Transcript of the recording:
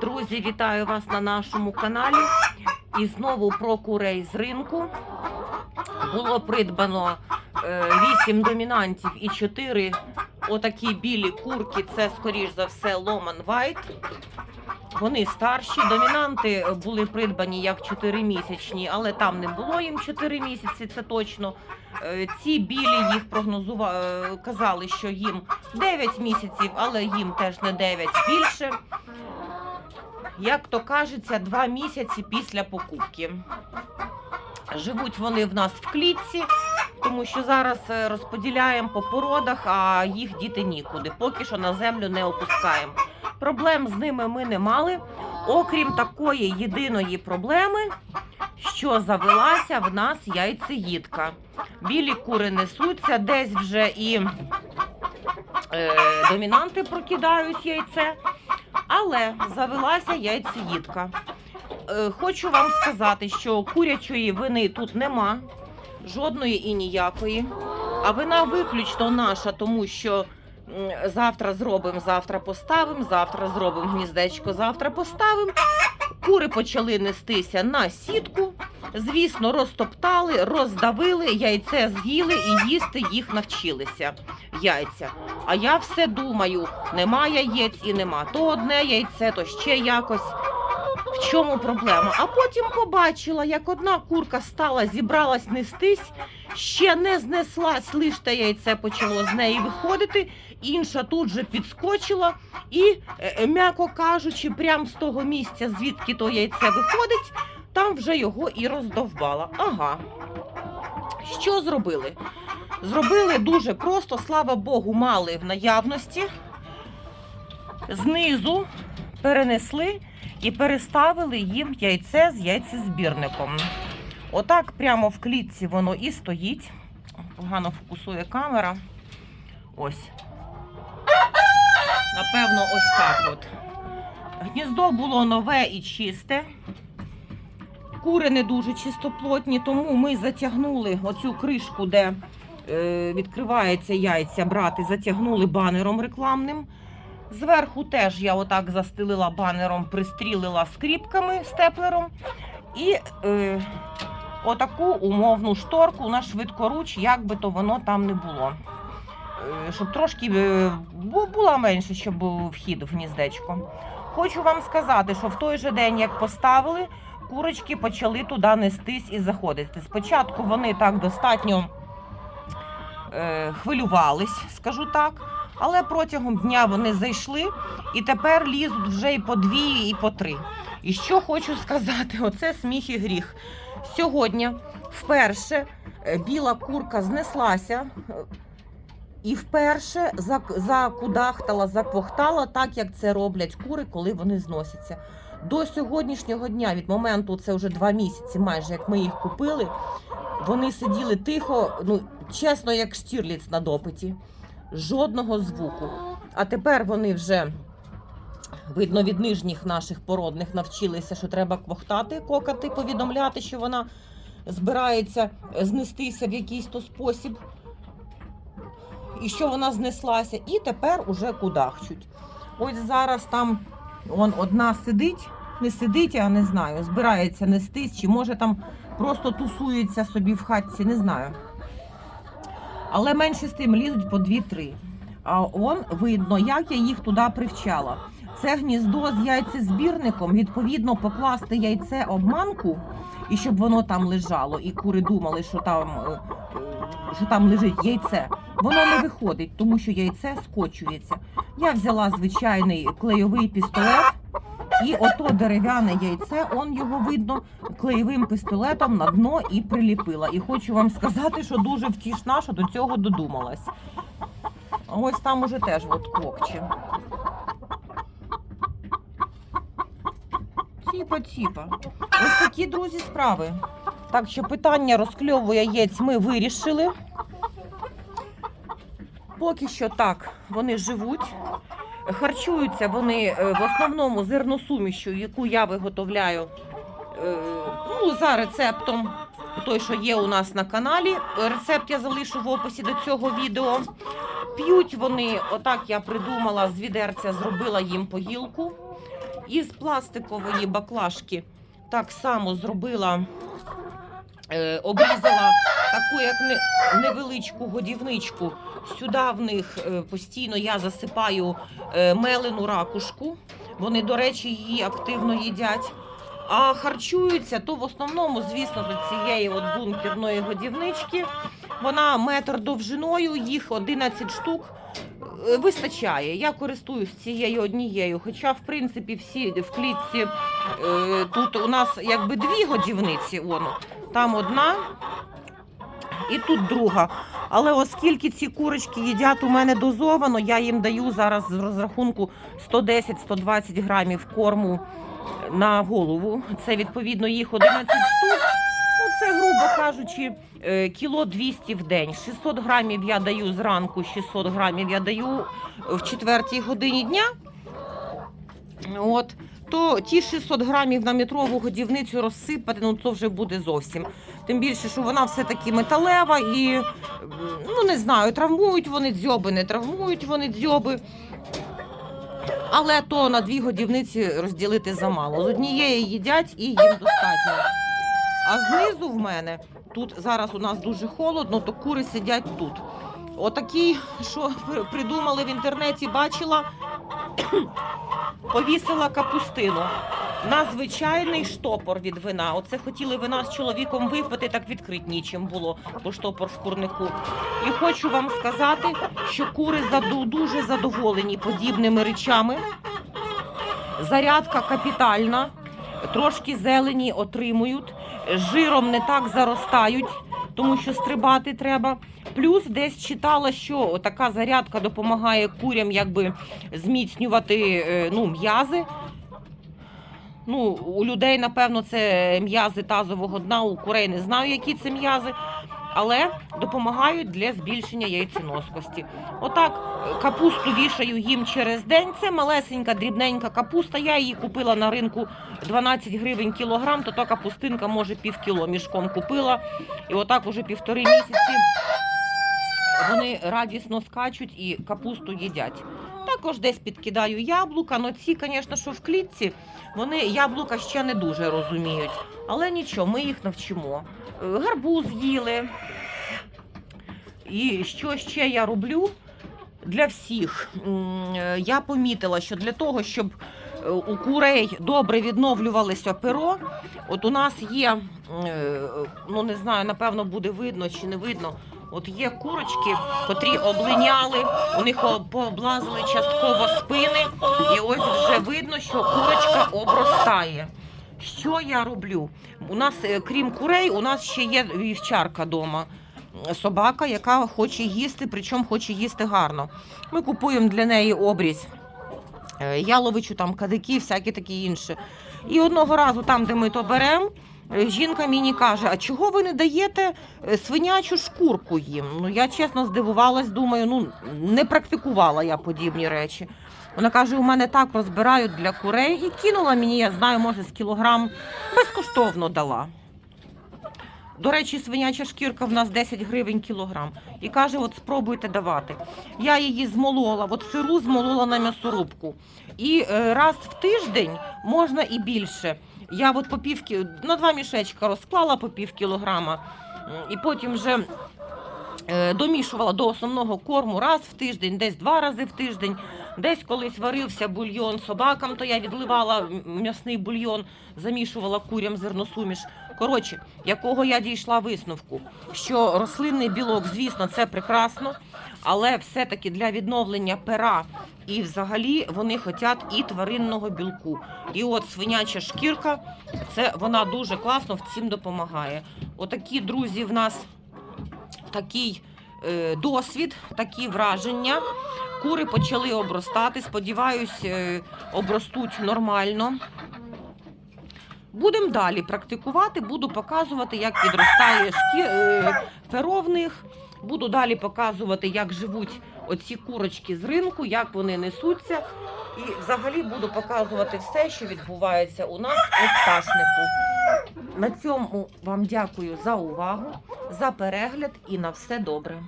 Друзі, вітаю вас на нашому каналі. І знову про курей з ринку. Було придбано 8 домінантів і 4 отакі білі курки. Це, скоріш за все, Ломан Вайт. Вони старші. Домінанти були придбані як 4-місячні, але там не було їм 4 місяці, це точно. Е, Ці білі їх прогнозували, казали, що їм 9 місяців, але їм теж не 9 більше. Як то кажеться, 2 місяці після покупки. Живуть вони в нас в клітці, тому що зараз е, розподіляємо по породах, а їх діти нікуди. Поки що на землю не опускаємо. Проблем з ними ми не мали. Окрім такої єдиної проблеми, що завелася в нас яйцеїдка. Білі кури несуться, десь вже і е, домінанти прокидають яйце, але завелася яйцеїдка. Е, хочу вам сказати, що курячої вини тут нема, жодної і ніякої. А вина виключно наша, тому що завтра зробимо, завтра поставимо, завтра зробимо гніздечко, завтра поставимо. Кури почали нестися на сітку. Звісно, розтоптали, роздавили, яйце з'їли і їсти їх навчилися. Яйця. А я все думаю: нема яєць і нема. То одне яйце, то ще якось. В чому проблема? А потім побачила, як одна курка стала, зібралась нестись, ще не знеслась, лиш те яйце почало з неї виходити. Інша тут же підскочила і, е, м'яко кажучи, прямо з того місця, звідки то яйце виходить, там вже його і роздовбала. Ага. Що зробили? Зробили дуже просто, слава Богу, мали в наявності. Знизу перенесли і переставили їм яйце з яйцезбірником. Отак прямо в клітці воно і стоїть. Погано фокусує камера. Ось. Напевно, ось так от. Гніздо було нове і чисте. Кури не дуже чистоплотні, тому ми затягнули оцю кришку, де відкривається яйця брати, затягнули банером рекламним. Зверху теж я отак застелила банером, пристрілила скріпками степлером. І е, отаку умовну шторку на швидкоруч, як би то воно там не було. Е, щоб трошки е, була менше, щоб був вхід в гніздечко. Хочу вам сказати, що в той же день, як поставили, курочки почали туди нестись і заходити. Спочатку вони так достатньо е, хвилювались, скажу так. Але протягом дня вони зайшли і тепер лізуть вже і по дві, і по три. І що хочу сказати, оце сміх і гріх. Сьогодні вперше е, біла курка знеслася е, і вперше зак- закудахтала, заквохтала, так як це роблять кури, коли вони зносяться. До сьогоднішнього дня, від моменту, це вже два місяці, майже як ми їх купили, вони сиділи тихо, ну чесно, як штірліц на допиті жодного звуку. А тепер вони вже, видно, від нижніх наших породних навчилися, що треба квохтати, кокати, повідомляти, що вона збирається знестися в якийсь то спосіб. І що вона знеслася, і тепер уже кудахчуть. Ось зараз там он одна сидить, не сидить, а не знаю, збирається нестись, чи може там просто тусується собі в хатці, не знаю. Але менше з тим лізуть по дві-три. А он видно, як я їх туди привчала. Це гніздо з яйцезбірником, відповідно, покласти яйце обманку, і щоб воно там лежало, і кури думали, що там, е, е, що там лежить яйце. Воно не виходить, тому що яйце скочується. Я взяла звичайний клейовий пістолет. І ото дерев'яне яйце, он його видно клеєвим пістолетом на дно і приліпила. І хочу вам сказати, що дуже втішна, що до цього додумалась. Ось там уже теж от кокче. Ціпа, ціпа. Ось такі, друзі, справи. Так що питання розкльову яєць ми вирішили. Поки що так, вони живуть. Харчуються вони е, в основному зерносумішю, яку я виготовляю е, ну, за рецептом, той, що є у нас на каналі. Рецепт я залишу в описі до цього відео. П'ють вони, отак я придумала, з відерця зробила їм погілку. Із пластикової баклажки так само зробила, е, обрізала таку як невеличку годівничку. Сюди в них е, постійно я засипаю е, мелену ракушку. Вони, до речі, її активно їдять. А харчуються то в основному, звісно, з цієї от бункерної годівнички. Вона метр довжиною, їх 11 штук. е, Вистачає. Я користуюсь цією однією. Хоча, в принципі, всі в клітці тут у нас якби дві годівниці. Воно там одна і тут друга. Але оскільки ці курочки їдять у мене дозовано, я їм даю зараз з розрахунку 110-120 грамів корму на голову. Це відповідно їх 11 штук. Ну, це, грубо кажучи, е, кіло 200 в день. 600 грамів я даю зранку, 600 грамів я даю в четвертій годині дня. От, то ті 600 грамів на метрову годівницю розсипати, ну це вже буде зовсім. Тим більше, що вона все-таки металева і ну не знаю, травмують вони дзьоби, не травмують вони дзьоби. Але то на дві годівниці розділити замало. З однієї їдять і їм достатньо. А знизу в мене тут зараз у нас дуже холодно, то кури сидять тут. Отакі, що придумали в інтернеті, бачила, повісила капустину. На звичайний штопор від вина. Оце хотіли вина з чоловіком випити, так відкрить нічим було, бо штопор в курнику. І хочу вам сказати, що кури дуже задоволені подібними речами. Зарядка капітальна, трошки зелені отримують, жиром не так заростають, тому що стрибати треба. Плюс десь читала, що така зарядка допомагає курям якби зміцнювати е, ну, м'язи. Ну, у людей, напевно, це м'язи тазового дна, у курей не знаю, які це м'язи, але допомагають для збільшення яйценоскості. Отак, капусту вішаю їм через день. Це малесенька, дрібненька капуста. Я її купила на ринку 12 гривень кілограм, то та капустинка може пів кіло мішком купила. І отак уже півтори місяці вони радісно скачуть і капусту їдять. Також десь підкидаю яблука, але ці, звісно, що в клітці, вони яблука ще не дуже розуміють. Але нічого, ми їх навчимо. Гарбуз їли. І що ще я роблю для всіх? Е, Я помітила, що для того, щоб е, у курей добре відновлювалося перо, от у нас є, е, ну не знаю, напевно, буде видно чи не видно. От є курочки, котрі облиняли, у них пооблазили частково спини, і ось вже видно, що курочка обростає. Що я роблю? У нас, е, крім курей, у нас ще є вівчарка вдома. Собака, яка хоче їсти, причому хоче їсти гарно. Ми купуємо для неї обрізь е, яловичу, там кадики, всякі такі інші. І одного разу, там, де ми то беремо, е, жінка мені каже: а чого ви не даєте свинячу шкурку їм? Ну я чесно здивувалась, думаю, ну не практикувала я подібні речі. Вона каже: у мене так розбирають для курей і кинула мені, я знаю, може, з кілограм безкоштовно дала. До речі, свиняча шкірка в нас 10 гривень кілограм. І каже: от спробуйте давати. Я її змолола, от сиру змолола на м'ясорубку. І е, раз в тиждень можна і більше. Я от по пів на два мішечка розклала по пів кілограма, і потім вже е, домішувала до основного корму раз в тиждень, десь два рази в тиждень. Десь колись варився бульйон собакам, то я відливала м'ясний бульйон, замішувала курям зерносуміш. Коротше, якого я дійшла висновку, що рослинний білок, звісно, це прекрасно, але все-таки для відновлення пера і взагалі вони хочуть і тваринного білку. І от свиняча шкірка, це вона дуже класно в цім допомагає. Отакі друзі в нас такий е, досвід, такі враження. Кури почали обростати. Сподіваюсь, е, обростуть нормально. Будемо далі практикувати, буду показувати, як підростає шкі... е, в. Буду далі показувати, як живуть оці курочки з ринку, як вони несуться. І взагалі буду показувати все, що відбувається у нас у пташнику. На цьому вам дякую за увагу, за перегляд і на все добре.